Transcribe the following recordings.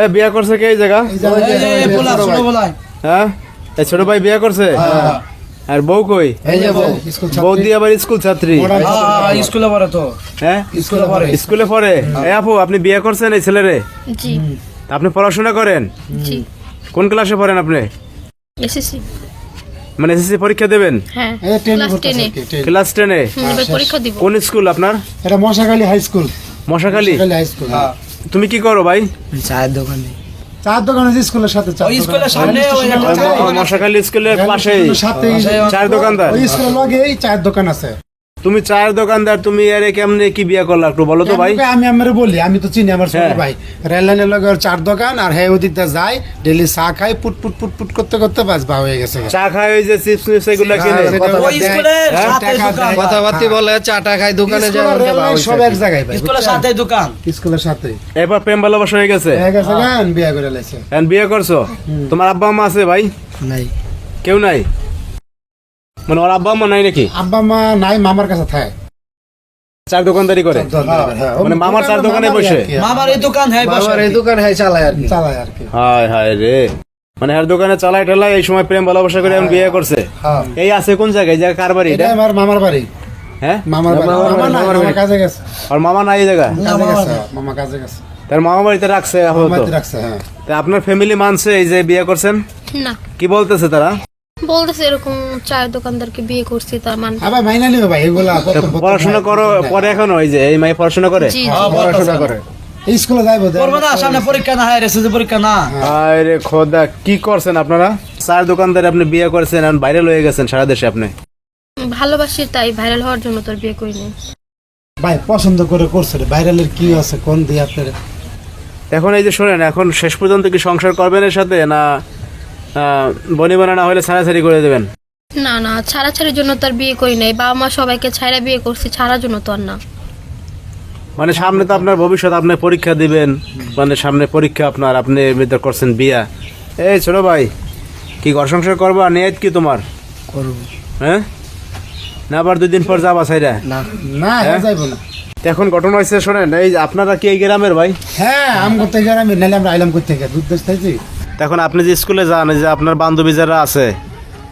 এ বিয়া করছে কে এই জায়গা। হ্যাঁ এই ছোট ভাই। বিয়া করছে? আর বউ কই? এই যে বউ দিয়ে আবার স্কুল ছাত্রী। হ্যাঁ, হ্যাঁ, স্কুলে পড়ে তো। হ্যাঁ? স্কুলে পড়ে। স্কুলে পড়ে? এই আপু আপনি বিয়ে করছেন এই ছেলেরে? আপনি পড়াশোনা করেন? কোন ক্লাসে পড়েন আপনি? এসএসসি। মানে এসএসসি পরীক্ষা দেবেন? হ্যাঁ ক্লাস টেনে পরীক্ষা দিব। কোন স্কুল আপনার? এটা Mashakhali high school. Mashakhali? Mashakhali high school হ্যাঁ। তুমি কি করো ভাই? চায়ের দোকানে। চায়ের দোকান আছে স্কুলের সাথে ওই স্কুলের সামনে মশাখালী স্কুলের পাশেই। সাথে চায়ের দোকানদার। ওই স্কুলের লগে এই চায়ের দোকান আছে। তুমি চায়ের দোকানদার তুমি আরে কেমনে কি বিয়ে করলা একটু বলো তো ভাই। আমি- আমি আমার বলি আমি তো চিনি আমার ছোট হ্যাঁ। ভাই। রেল লাইনের লগে ওর চার দোকান আর হ্যাঁ ওদিকটা যায় ডেলি চা খাই পুট পুট পুট পুট করতে করতে বাস বা হয়ে গেছে। চা খায় ওই যে চিপস মিপস এগুলা কিনে। হ্যাঁ। হ্যাঁ, দোকান। দেয়। কথাবার্তি বলে চাটা খাই দোকানে স্কুল আর সব এক জায়গায় ভাই স্কুলের সাথে দোকান। স্কুলের সাথে। এরপর প্রেম ভালোবাসা হয়ে গেছে? হয়ে গেছে গান বিয়ে করে লাইছে। এখন বিয়ে করছ? তোমার আব্বা আম্মা আছে ভাই? নাই। কেউ নাই? মানে ওর আব্বা মা নাই নাকি? আব্বা মা নাই মামার কাছে থাকে চার দোকানদারি করে? হ্যাঁ, মানে মামার চার দোকানে বসে? মামার এই দোকান হ্যাঁ বসে বাবার এই দোকান হ্যাঁ চালায় আর কি। চালায় আর কি। হায় হায় রে। মানে এর দোকানে চালাই টালাই এই সময় প্রেম ভালোবাসা করে এখন বিয়ে করছে। হ্যাঁ। এই আছে কোন জায়গায়? জায়গা কার বাড়ি এটা? আমার মামার বাড়ি। হ্যাঁ? মামার বাড়ি। মামার মামার কাজে গেছে। আর মামা নাই এই জায়গা মামা কাজে গেছে। তার মামা বাড়িতে রাখছে আপাতত? রাখছে হ্যাঁ। তা আপনার ফ্যামিলি মানছে এই যে বিয়ে করছেন? না। কি বলতেছে তারা? বলতেছে এরকম চায়ের দোকানদারকে বিয়ে করছি তার মানে আবার ভাই এগুলা পড়াশোনা করো পরে এখনও ওই যে এই মাই পড়াশোনা করে? হ্যাঁ, পড়াশোনা করে। স্কুলে না সামনে পরীক্ষা না হয় পরীক্ষা না। আরে খোদা কি করছেন আপনারা? চার দোকানদারে আপনি বিয়ে করছেন এখন বাইরে লয়ে গেছেন সারা দেশে আপনি? ভালোবাসি তাই ভাইরাল হওয়ার জন্য তোর বিয়ে করি নাই ভাই পছন্দ করে করছে ভাইরালের কি আছে কোন দিয়ে আপনার এখন এই যে শোনেন এখন শেষ পর্যন্ত কি সংসার করবেন এর সাথে না বনিবানা না হলে ছাড়াছাড়ি করে দেবেন। না না ছাড়াছাড়ির জন্য তোর বিয়ে করি নাই। বাবা মা সবাইকে ছাড়া বিয়ে করছি ছাড়ার জন্য তো আর না। মানে সামনে তো আপনার ভবিষ্যৎ আপনি পরীক্ষা দিবেন। মানে সামনে পরীক্ষা আপনার আপনি এমনিতে করছেন বিয়া। এই ছোট ভাই কি ঘর সংসার করব? আর নিয়ত কি তোমার? করব। হ্যাঁ? না আবার দুই দিন পর যাবা সাইরা না না হ্যাঁ? যাইবো না। এখন ঘটনা হয়েছে শোনেন এই আপনারা কি এই গ্রামের ভাই? হ্যাঁ আম করতে গেলে আমি আমরা আইলাম করতে গেলে দুধ দেশ এখন আপনি যে স্কুলে যান যে আপনার বান্ধবী যারা আছে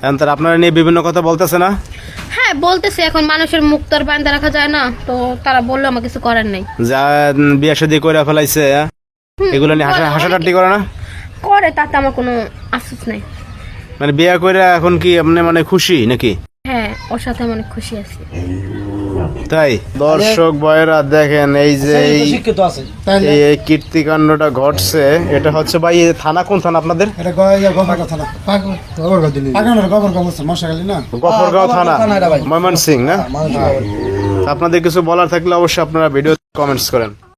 এখন তারা আপনারা নিয়ে বিভিন্ন কথা বলতেছে না? হ্যাঁ বলতেছে এখন মানুষের মুখ তো আর বান্ধা রাখা যায় না তো তারা বলল আমার কিছু করার নেই। যা বিয়া শাদি করে ফেলাইছে হ্যাঁ? এগুলো নিয়ে হাসা হাসাটাটি করে না? করে তাতে আমার কোনো আফসোস নেই। মানে বিয়া করে এখন কি আপনি মানে খুশি নাকি? হ্যাঁ ওর সাথে আমি অনেক খুশি আছি। তাই? দর্শক বয়েরা দেখেন এই যে এই- আছে। এই কীর্তিকাণ্ডটা ঘটছে এটা হচ্ছে ভাই থানা কোন থানা আপনাদের? এটা গয়া গোবর কথা না পাগানোর গোবর গোবর মশা গেলি না? গফরগাঁও থানা। ময়মন সিং ময়মনসিং না? আপনাদের কিছু বলার থাকলে অবশ্যই আপনারা ভিডিও কমেন্টস করেন।